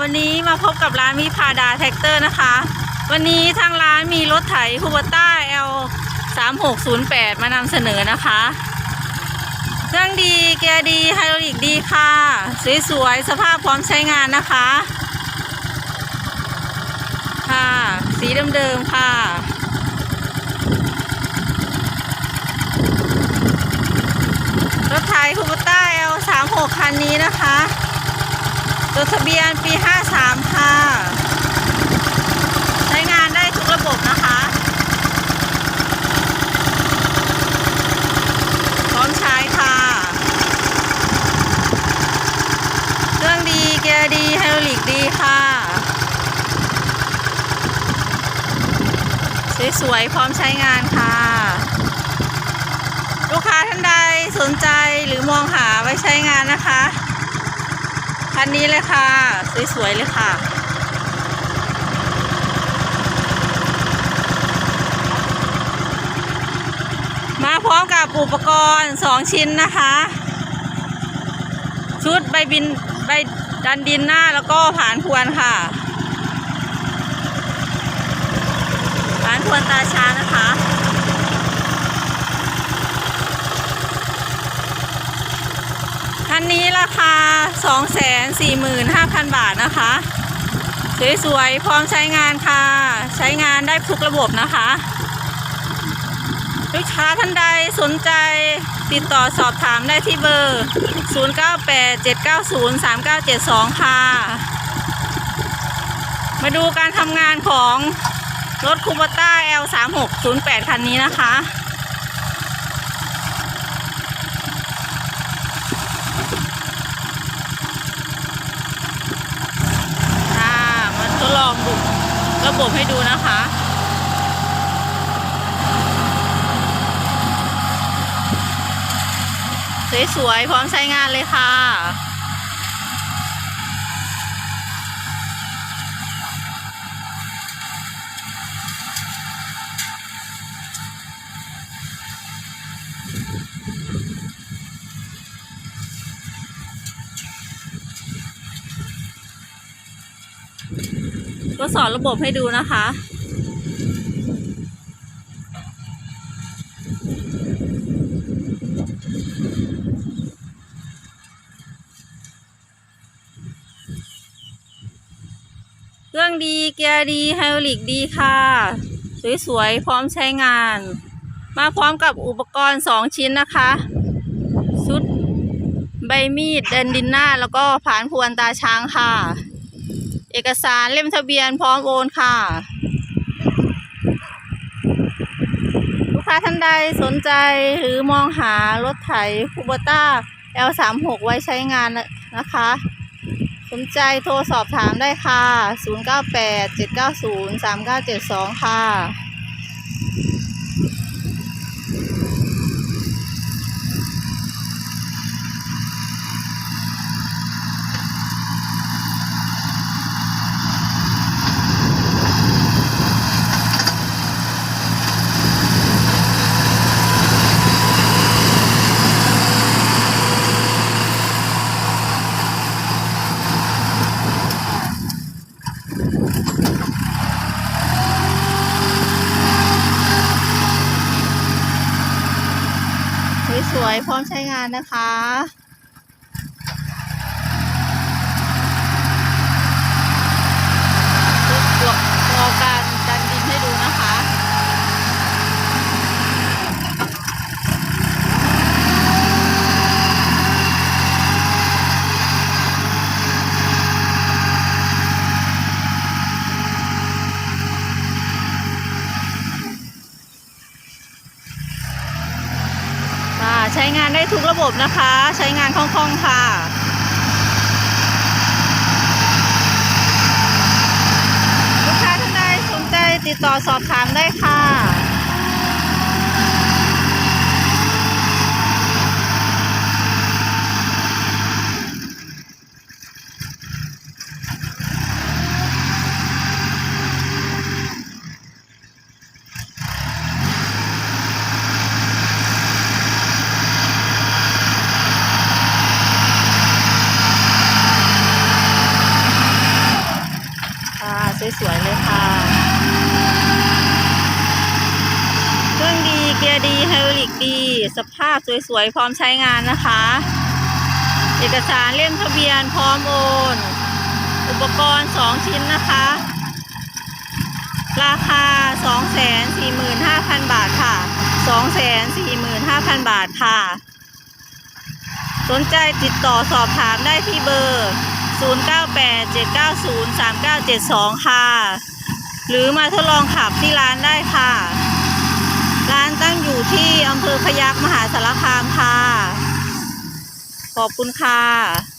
วันนี้มาพบกับร้านมิพาดาแท็กเตอร์นะคะ วันนี้ทางร้านมีรถไถคูบต้า L 3608มานำเสนอนะคะเครื่องดีเกียร์ดีไฮดรอลิกดีค่ะ สวยๆ สภาพพร้อมใช้งานนะคะ ค่ะ สีเดิมๆค่ะรถไถคูบต้า L 36คันนี้นะคะ ดทะเบียนปี 53 ค่ะ ใช้งานได้ทุกระบบนะคะ พร้อมใช้ค่ะ เครื่องดี เกียร์ดี ไฮดรอลิกดีค่ะ สวยๆ พร้อมใช้งานค่ะ ลูกค้าท่านใดสนใจหรือมองหาไว้ใช้งานนะคะ คันนี้เลยค่ะ สวยๆเลยค่ะ มาพร้อมกับอุปกรณ์2ชิ้นนะคะ ชุดใบบินใบดันดินหน้าแล้วก็ผานพวนค่ะผานพวนตาช้านะคะ คันนี้ราคา 245,000 บาทนะคะ สวยๆ พร้อมใช้งานค่ะ ใช้งานได้ทุกระบบนะคะ ลูกค้าท่านใดสนใจติดต่อสอบถามได้ที่เบอร์ 0987903972 ค่ะ มาดูการทำงานของรถคูปต้า L3608 คันนี้นะคะค่ะมาทดลองดูระ บบให้ดูนะคะสวยๆพร้อมใช้งานเลยค่ะ ก็สอนระบบให้ดูนะคะ เครื่องดีเกียร์ดีไฮดรอลิกดีค่ะ สวยๆ พร้อมใช้งาน มาพร้อมกับอุปกรณ์ 2 ชิ้นนะคะชุดใบมีดเดินดินหน้า แล้วก็ผานพวนตาช้างค่ะ เอกสารเล่มทะเบียนพร้อมโอนค่ะ ลูกค้าท่านใดสนใจหรือมองหารถไถคูบต้า L36 ไว้ใช้งานนะคะ สนใจโทรสอบถามได้ค่ะ 0987903972 ค่ะ ส วยพร้อมใช้งานนะคะตัวตัวการดันดินให้ดูนะคะ ค่ะใช้งานได้ทุกระบบนะคะ ใช้งานคล่องๆค่ะลูกค้าท่านใดสนใจติดต่อสอบถามได้ค่ะ ค สวยๆเลยค่ะ เครื่องดีเกี ยร์ดีไฮดรอลิกดี สภาพสวยๆ พร้อมใช้งานนะคะ เอกสารเล่มทะเบียนพร้อมโอน อุปกรณ์ 2 ชิ้นนะคะ ราคา 245,000 บาทค่ะ 245,000 บาทค่ะ สนใจติดต่อสอบถามได้ที่เบอร์ 0987903972 ค่ะ หรือมาทดลองขับที่ร้านได้ค่ะ ที่อำเภอพยัคฆ์มหาสารคามค่ะ ขอบคุณค่ะ